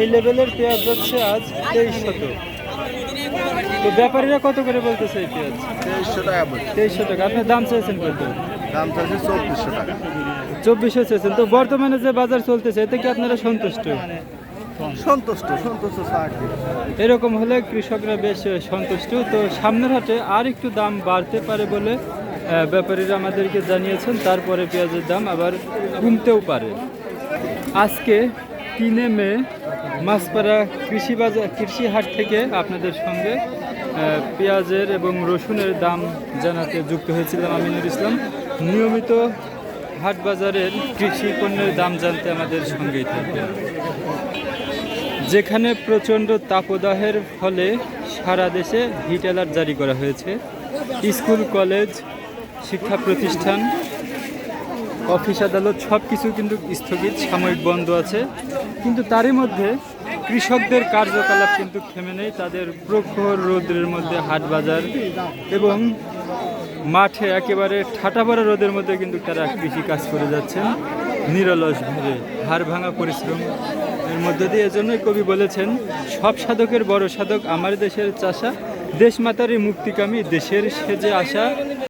এই লেভেলের পেঁয়াজ যাচ্ছে আজ তেইশ শত। তো ব্যাপারীরা কত করে বলতেছে এই পেঁয়াজ? তেইশশো টাকা বলছি। তেইশশো টাকা। আপনার দাম চাইছেন কত? দাম চাচ্ছে চব্বিশশো টাকা। চব্বিশশো চেয়েছেন তো বর্তমানে যে বাজার চলতেছে এতে কি আপনারা সন্তুষ্ট? সন্তুষ্ট সন্তুষ্ট এরকম হলে কৃষকরা বেশ সন্তুষ্ট। তো সামনের হাটে আর একটু দাম বাড়তে পারে বলে ব্যাপারীরা আমাদেরকে জানিয়েছেন। তারপরে পেঁয়াজের দাম আবার কমতেও পারে। আজকে তিনে মে মাছপাড়া কৃষি বাজার কৃষি হাট থেকে আপনাদের সঙ্গে পেঁয়াজের এবং রসুনের দাম জানাতে যুক্ত হয়েছিলাম আমিনুর ইসলাম। নিয়মিত হাট বাজারের কৃষি পণ্যের দাম জানতে আমাদের সঙ্গেই থাকবেন যেখানে প্রচণ্ড তাপদাহের ফলে সারা দেশে হিট অ্যালার্ট জারি করা হয়েছে। স্কুল, কলেজ, শিক্ষা প্রতিষ্ঠান অফিস আদালত সব কিছু কিন্তু স্থগিত, সাময়িক বন্ধ আছে। কিন্তু তারই মধ্যে কৃষকদের কার্যকলাপ কিন্তু থেমে নেই। তাদের প্রখর রৌদ্রের মধ্যে হাট বাজার এবং মাঠে একেবারে ঠাটাপাড়া রোদের মধ্যে কিন্তু তারা কৃষি কাজ করে যাচ্ছেন। নিরলসভাবে হাড় ভাঙা পরিশ্রম এর মধ্যে দিয়ে। এজন্যই কবি বলেছেন, সব সাধকের বড় সাধক আমার দেশের চাষা দেশ মাতারই মুক্তিকামী, দেশের সেজে আসা।